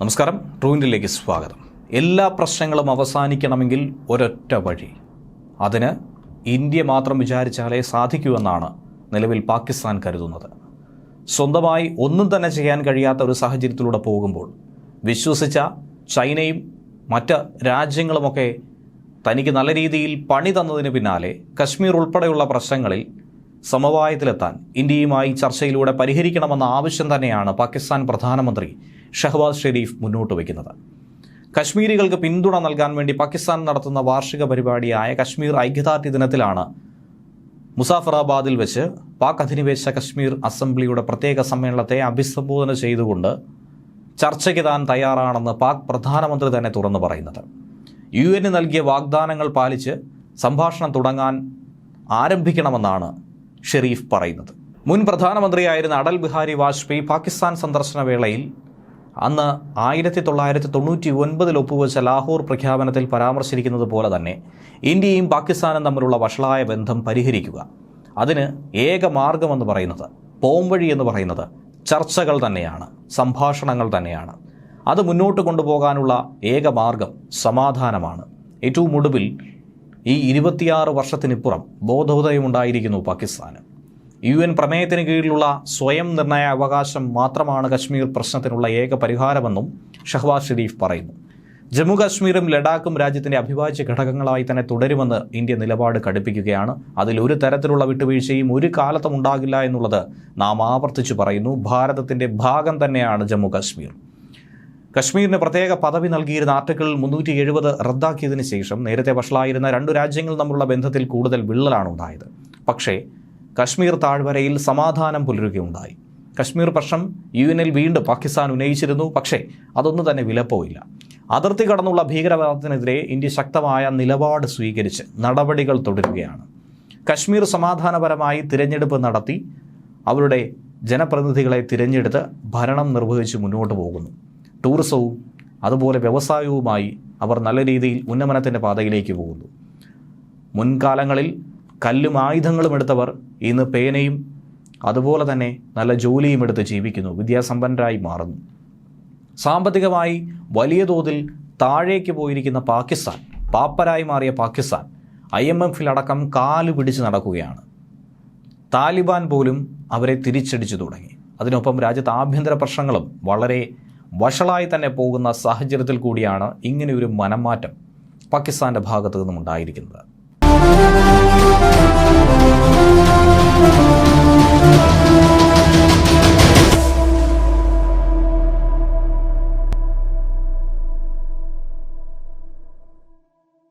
നമസ്കാരം. ട്രൂവിന്റിലേക്ക് സ്വാഗതം. എല്ലാ പ്രശ്നങ്ങളും അവസാനിക്കണമെങ്കിൽ ഒരൊറ്റ വഴി. അതിന് ഇന്ത്യ മാത്രം വിചാരിച്ചാലേ സാധിക്കൂ എന്നാണ് നിലവിൽ പാകിസ്ഥാൻ കരുതുന്നത്. സ്വന്തമായി ഒന്നും തന്നെ ചെയ്യാൻ കഴിയാത്ത ഒരു സാഹചര്യത്തിലൂടെ പോകുമ്പോൾ വിശ്വസിച്ച ചൈനയും മറ്റ് രാജ്യങ്ങളുമൊക്കെ തനിക്ക് നല്ല രീതിയിൽ പണി തന്നതിന് പിന്നാലെ കശ്മീർ ഉൾപ്പെടെയുള്ള പ്രശ്നങ്ങളിൽ സമവായത്തിലെത്താൻ ഇന്ത്യയുമായി ചർച്ചയിലൂടെ പരിഹരിക്കണമെന്ന ആവശ്യം തന്നെയാണ് പാകിസ്ഥാൻ പ്രധാനമന്ത്രി ഷഹബാസ് ഷെരീഫ് മുന്നോട്ട് വയ്ക്കുന്നത്. കശ്മീരികൾക്ക് പിന്തുണ നൽകാൻ വേണ്ടി പാകിസ്ഥാൻ നടത്തുന്ന വാർഷിക പരിപാടിയായ കശ്മീർ ഐക്യദാർഢ്യ ദിനത്തിലാണ് മുസാഫറാബാദിൽ വെച്ച് പാക് അധിനിവേശ കശ്മീർ അസംബ്ലിയുടെ പ്രത്യേക സമ്മേളനത്തെ അഭിസംബോധന ചെയ്തുകൊണ്ട് ചർച്ചയ്ക്ക് താൻ തയ്യാറാണെന്ന് പാക് പ്രധാനമന്ത്രി തന്നെ തുറന്നു പറയുന്നത്. യു എന്ന് നൽകിയ വാഗ്ദാനങ്ങൾ പാലിച്ച് സംഭാഷണം തുടങ്ങാൻ ആരംഭിക്കണമെന്നാണ് ഷെരീഫ് പറയുന്നത്. മുൻ പ്രധാനമന്ത്രിയായിരുന്ന അടൽ ബിഹാരി വാജ്പേയി പാകിസ്ഥാൻ സന്ദർശന വേളയിൽ അന്ന് ആയിരത്തി തൊള്ളായിരത്തി തൊണ്ണൂറ്റി ഒൻപതിൽ ഒപ്പുവെച്ച ലാഹോർ പ്രഖ്യാപനത്തിൽ പരാമർശിച്ചിരിക്കുന്നത് പോലെ തന്നെ ഇന്ത്യയും പാകിസ്ഥാനും തമ്മിലുള്ള വഷളായ ബന്ധം പരിഹരിക്കുക. അതിന് ഏക മാർഗമെന്ന് പറയുന്നത് പോംവഴി എന്ന് പറയുന്നത് ചർച്ചകൾ തന്നെയാണ് സംഭാഷണങ്ങൾ തന്നെയാണ്. അത് മുന്നോട്ട് കൊണ്ടുപോകാനുള്ള ഏക മാർഗം സമാധാനമാണ്. ഏറ്റവും ഒടുവിൽ ഈ ഇരുപത്തിയാറ് വർഷത്തിനിപ്പുറം ബോധോദയമുണ്ടായിരിക്കുന്നു പാകിസ്ഥാന്. യു എൻ പ്രമേയത്തിന് കീഴിലുള്ള സ്വയം നിർണയ അവകാശം മാത്രമാണ് കശ്മീർ പ്രശ്നത്തിനുള്ള ഏക പരിഹാരമെന്നും ഷഹ്വാസ് ഷെരീഫ് പറയുന്നു. ജമ്മു കാശ്മീരും ലഡാക്കും രാജ്യത്തിന്റെ അഭിവാജ്യ ഘടകങ്ങളായി തന്നെ തുടരുമെന്ന് ഇന്ത്യ നിലപാട് കടുപ്പിക്കുകയാണ്. അതിൽ ഒരു തരത്തിലുള്ള വിട്ടുവീഴ്ചയും ഒരു കാലത്തും ഉണ്ടാകില്ല എന്നുള്ളത് നാം ആവർത്തിച്ചു പറയുന്നു. ഭാരതത്തിന്റെ ഭാഗം തന്നെയാണ് ജമ്മു കാശ്മീർ. കശ്മീരിന് പ്രത്യേക പദവി നൽകിയിരുന്ന ആർട്ടിക്കിൾ മുന്നൂറ്റി എഴുപത് റദ്ദാക്കിയതിനു ശേഷം നേരത്തെ വഷളായിരുന്ന രണ്ടു രാജ്യങ്ങൾ തമ്മിലുള്ള ബന്ധത്തിൽ കൂടുതൽ വിള്ളലാണ് ഉണ്ടായത് പക്ഷേ കശ്മീർ താഴ്വരയിൽ സമാധാനം പുലരുകയുണ്ടായി. കശ്മീർ പ്രശ്നം യു എനിൽ വീണ്ടും പാകിസ്ഥാൻ ഉന്നയിച്ചിരുന്നു പക്ഷേ അതൊന്നും തന്നെ വിലപ്പോയില്ല. അതിർത്തി കടന്നുള്ള ഭീകരവാദത്തിനെതിരെ ഇന്ത്യ ശക്തമായ നിലപാട് സ്വീകരിച്ച് നടപടികൾ തുടരുകയാണ്. കശ്മീർ സമാധാനപരമായി തിരഞ്ഞെടുപ്പ് നടത്തി അവരുടെ ജനപ്രതിനിധികളെ തിരഞ്ഞെടുത്ത് ഭരണം നിർവഹിച്ച് മുന്നോട്ട് പോകുന്നു. ടൂറിസവും അതുപോലെ വ്യവസായവുമായി അവർ നല്ല രീതിയിൽ ഉന്നമനത്തിന്റെ പാതയിലേക്ക് പോകുന്നു. മുൻകാലങ്ങളിൽ കല്ലും ആയുധങ്ങളും എടുത്തവർ ഇന്ന് പേനയും അതുപോലെ തന്നെ നല്ല ജോലിയും എടുത്ത് ജീവിക്കുന്നു വിദ്യാസമ്പന്നരായി മാറുന്നു. സാമ്പത്തികമായി വലിയ തോതിൽ താഴേക്ക് പോയിരിക്കുന്ന പാകിസ്ഥാൻ പാപ്പരായി മാറിയ പാകിസ്ഥാൻ ഐ എം എഫിലടക്കം കാൽ പിടിച്ച് നടക്കുകയാണ്. താലിബാൻ പോലും അവരെ തിരിച്ചടിച്ചു തുടങ്ങി. അതിനൊപ്പം രാജ്യത്ത് ആഭ്യന്തര പ്രശ്നങ്ങളും വളരെ വഷളായി തന്നെ പോകുന്ന സാഹചര്യത്തിൽ കൂടിയാണ് ഇങ്ങനെയൊരു മനംമാറ്റം പാകിസ്ഥാന്റെ ഭാഗത്തു നിന്നും ഉണ്ടായിരിക്കുന്നത്